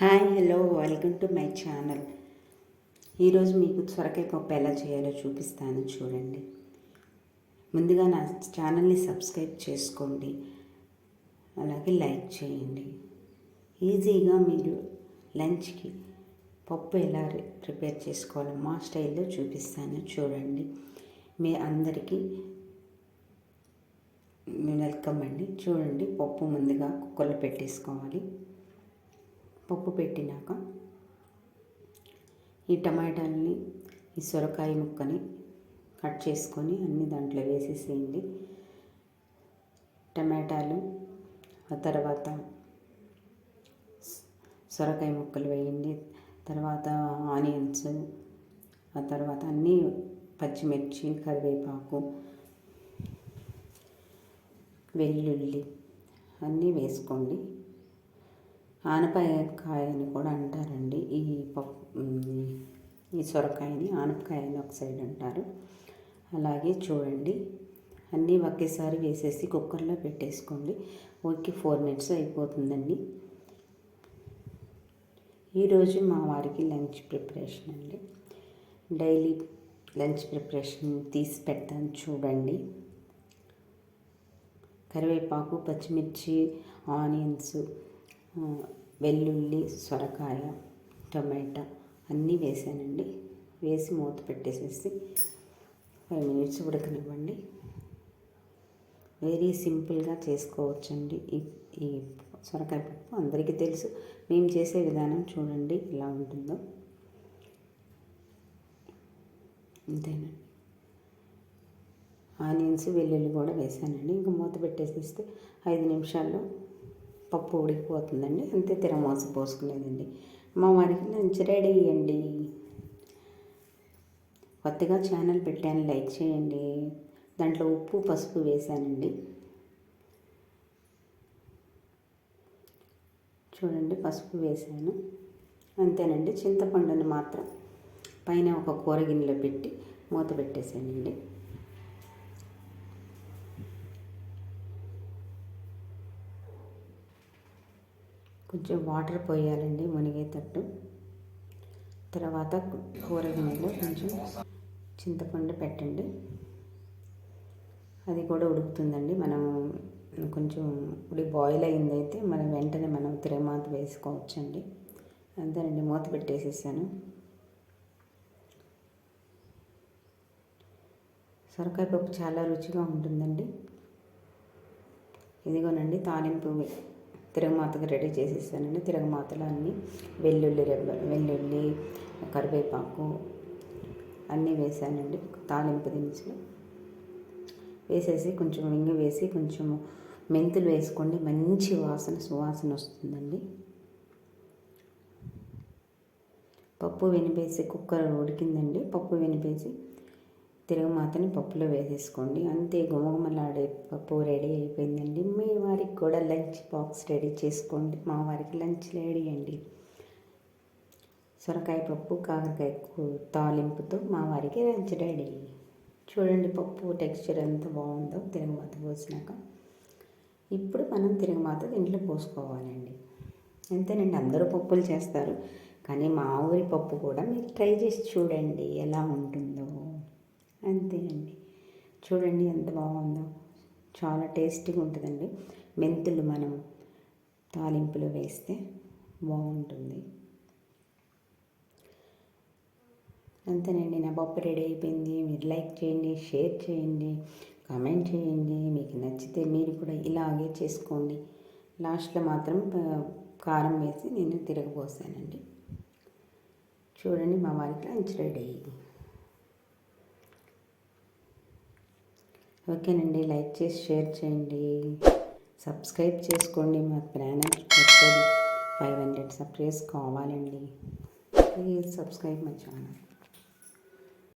Hi hello welcome to my channel. ఈరోజు మీకు సొరకాయ పప్పు ఎలా చేయాలో చూపిస్తాను చూడండి. ముందుగా నా ఛానల్ని సబ్స్క్రైబ్ చేసుకోండి. అలాగే లైక్ చేయండి. ఈజీగా మీరు లంచ్కి పప్పు ఎలా ప్రిపేర్ చేసుకోవాలో మా స్టైల్లో చూపిస్తాను చూడండి. మీ అందరికీ వెల్కమ్ అండి. చూడండి పప్పు ముందుగా కుక్కర్లో పెట్టేసుకోవాలి. పప్పు పెట్టినాక ఈ టమాటాలని ఈ సొరకాయ ముక్కని కట్ చేసుకొని అన్ని దాంట్లో వేసేసేయండి. టమాటాలు ఆ తర్వాత సొరకాయ ముక్కలు వేయండి. తర్వాత ఆనియన్స్ ఆ తర్వాత అన్నీ పచ్చిమిర్చి కరివేపాకు వెల్లుల్లి అన్నీ వేసుకోండి. ఆనపకాయ అని కూడా అంటారండి. ఈ పప్పు ఈ సొరకాయని ఆనపకాయ అని ఒక సైడ్ అంటారు. అలాగే చూడండి అన్నీ ఒకేసారి వేసేసి కుక్కర్లో పెట్టేసుకోండి. ఓకే ఫోర్ మినిట్స్ అయిపోతుందండి. ఈరోజు మా వారికి లంచ్ ప్రిపరేషన్ అండి. డైలీ లంచ్ ప్రిపరేషన్ తీసి పెడతాను చూడండి. కరివేపాకు పచ్చిమిర్చి ఆనియన్స్ వెల్లుల్లి సొరకాయ టమాటా అన్నీ వేసానండి. వేసి మూత పెట్టేసేసి ఫైవ్ మినిట్స్ ఉడకనివ్వండి. వెరీ సింపుల్గా చేసుకోవచ్చండి. ఈ ఈ సొరకాయ పప్పు అందరికీ తెలుసు. మేము చేసే విధానం చూడండి ఎలా ఉంటుందో. అంతేనండి ఆనియన్స్ వెల్లుల్లి కూడా వేసానండి. ఇంకా మూత పెట్టేసేస్తే ఐదు నిమిషాల్లో పప్పు ఉడికిపోతుందండి. అంతే తిరమాస పోసుకునేదండి. మా వారికి లంచ్ రెడీ అయ్యండి కొత్తగా ఛానల్ పెట్టాను లైక్ చేయండి. దాంట్లో ఉప్పు పసుపు వేసానండి చూడండి పసుపు వేసాను అంతేనండి చింతపండుని మాత్రం పైన ఒక కూర గిన్నెలో పెట్టి మూత పెట్టేశానండి. కొంచెం వాటర్ పోయాలండి మునిగేటట్టు. తర్వాత కూరగాయలు కొంచెం చింతపండు పెట్టండి. అది కూడా ఉడుకుతుందండి. మనం కొంచెం ఉడి బాయిల్ అయిందైతే మనం వెంటనే మనం తిరగమాత వేసుకోవచ్చండి. అంతేనండి మూత పెట్టేసేసాను. సొరకాయ పప్పు చాలా రుచిగా ఉంటుందండి. ఇదిగోనండి తాలింపు తిరగమాతకు రెడీ చేసేసానండి. తిరగమాతలో అన్నీ వెల్లుల్లి రెబ్బ వెల్లుల్లి కరివేపాకు అన్నీ వేసానండి. తాలింపు దినుసులు వేసేసి కొంచెం ఇంగి వేసి కొంచెం మెంతులు వేసుకోండి. మంచి వాసన సువాసన వస్తుందండి. పప్పు వినిపేసి కుక్కర్ ఉడికిందండి. పప్పు వినిపేసి తిరగమాతని పప్పులో వేసేసుకోండి. అంతే గుమగుమలాడే పప్పు రెడీ అయిపోయిందండి. మీ కూడా లంచ్ బాక్స్ రెడీ చేసుకోండి. మా వారికి లంచ్ రెడీ అండి. సొరకాయ పప్పు కాకరకాయ తాలింపుతో మా వారికి లంచ్ రెడీ. చూడండి పప్పు టెక్స్చర్ ఎంత బాగుందో తిరగమాత పోసినాక. ఇప్పుడు మనం తిరగమాత దీంట్లో పోసుకోవాలండి. అంతేనండి అందరూ పప్పులు చేస్తారు. కానీ మా ఊరి పప్పు కూడా మీరు ట్రై చేసి చూడండి ఎలా ఉంటుందో. అంతేనండి. చూడండి ఎంత బాగుందో. చాలా టేస్టీగా ఉంటుందండి. మెంతులు మనం తాలింపులో వేస్తే బాగుంటుంది. అంతేనండి నా పప్పు రెడీ అయిపోయింది. మీరు లైక్ చేయండి షేర్ చేయండి కామెంట్ చేయండి. మీకు నచ్చితే మీరు కూడా ఇలాగే చేసుకోండి. లాస్ట్లో మాత్రం కారం వేసి నేను తిరగబోసానండి. చూడండి మా వారికి లంచ్ రెడీ ఓకేనండి లైక్ చేసి షేర్ చేయండి. సబ్స్క్రైబ్ చేసుకోండి. మా ప్లాన్ కొత్తది ఫైవ్ హండ్రెడ్ సబ్స్క్రైబ్స్ కావాలండి. Please subscribe my channel.